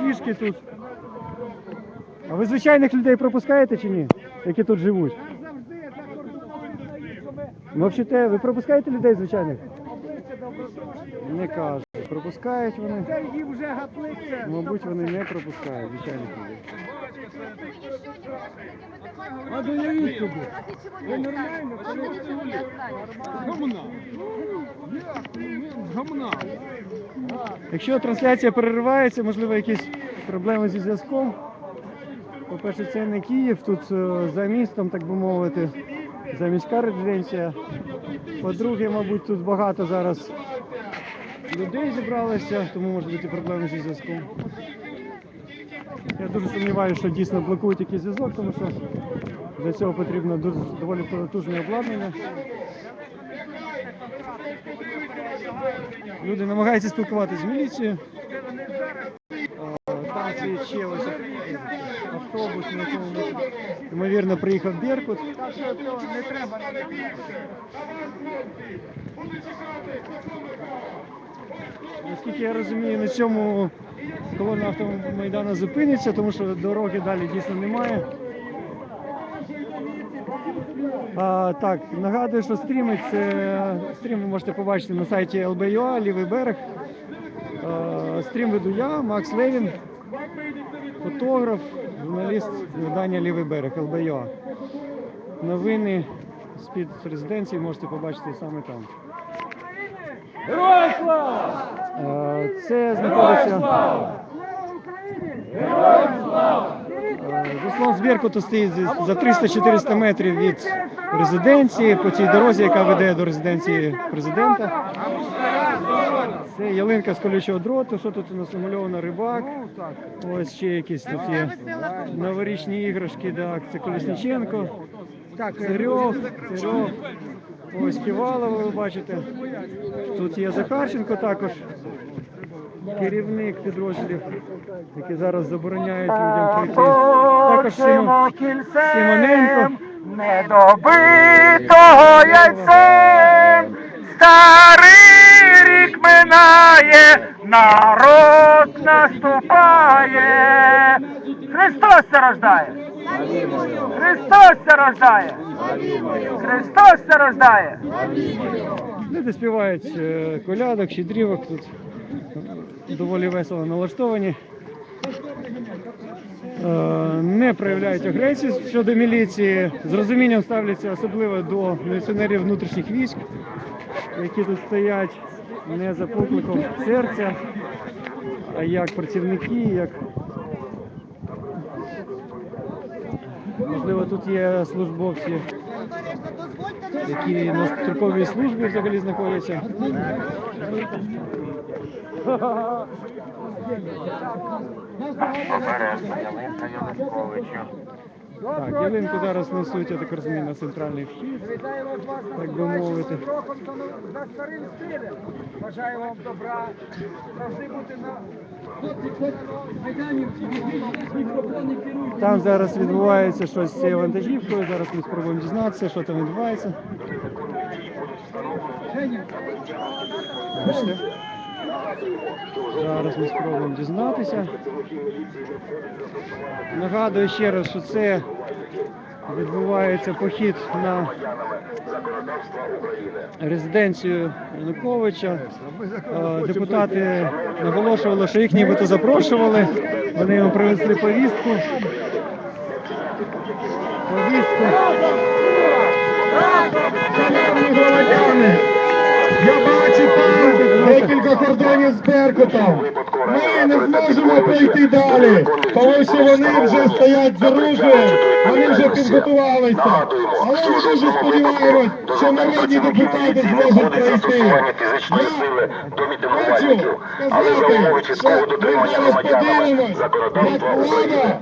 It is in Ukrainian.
кішки тут. А ви звичайних людей пропускаєте чи ні? Які тут живуть? Взагалі, ви пропускаєте людей звичайних? Не кажуть. Пропускають вони. Мабуть, вони не пропускають звичайних людей. А доявіть собі. Ви нормально? Гамна. Гамна. Якщо трансляція переривається, можливо, якісь проблеми зі зв'язком. По-перше, це не Київ, тут е, за містом, так би мовити, за міська резиденція. По-друге, мабуть, тут багато зараз людей зібралося, тому можуть бути проблеми зі зв'язком. Я дуже сумніваюся, що дійсно блокують якийсь зв'язок, тому що для цього потрібно доволі потужне обладнання. Люди намагаються спілкуватися з міліцією. Там ще ось автобус, на якому ймовірно приїхав Беркут. Не треба Наскільки я розумію, на цьому колона автомайдану зупиниться, тому що дороги далі дійсно немає. А, так, нагадую, що стріми це стрім ви можете побачити на сайті LBUA, лівий берег. А, стрім веду я, Макс Левін, фотограф, журналіст видання Лівий берег ЛБЮА. Новини з-під резиденції можете побачити саме там. Героям слава! Це знаходиться. Е, Заслон з Беркуту стоїть за 300-400 метрів від резиденції по цій дорозі, яка веде до резиденції президента. Це ялинка з колючого дроту. Що тут у нас намальовано рибак? Ось ще якісь тут є новорічні іграшки. Так, це Колісніченко. Так, Царьов, Царьов. Ось Ківалова, ви бачите. Тут є Захарченко також, керівник підрозділів, який зараз забороняють людям прийти. Також Симон, Симоненко. Недобитого яйцем старий рік минає, народ наступає. Христос рождає! Христос рождає! Христос рождає! Люди співають е, колядок, щедрівок тут доволі весело налаштовані. Е, Не проявляють агресію щодо міліції. З розумінням ставляться особливо до міліціонерів внутрішніх військ, які тут стоять не за покликом серця, а як працівники, як можливо тут є службовці які на строковій службі взагалі знаходяться. Ялинка. Так, ялинку зараз несуть, я так розумію, на центральний вхід, так би мовити. За старим стилем. Бажаю вам добра, завжди бути на Там зараз відбувається щось з цією вантажівкою. Зараз ми спробуємо дізнатися, що там відбувається. Бачите? Зараз ми спробуємо дізнатися. Нагадую ще раз, що це відбувається похід на резиденцію Януковича. Депутати наголошували, що їх нібито запрошували. Вони йому привезли повістку. Повістку. Декілька кордонів з Беркутом. Ми не зможемо пройти далі, тому що вони вже стоять з оружием, вони вже підготувалися. Але ми дуже сподіваємось, що народні депутати зможуть пройти. До Хочу за сказати, що ми зараз подивимось, як влада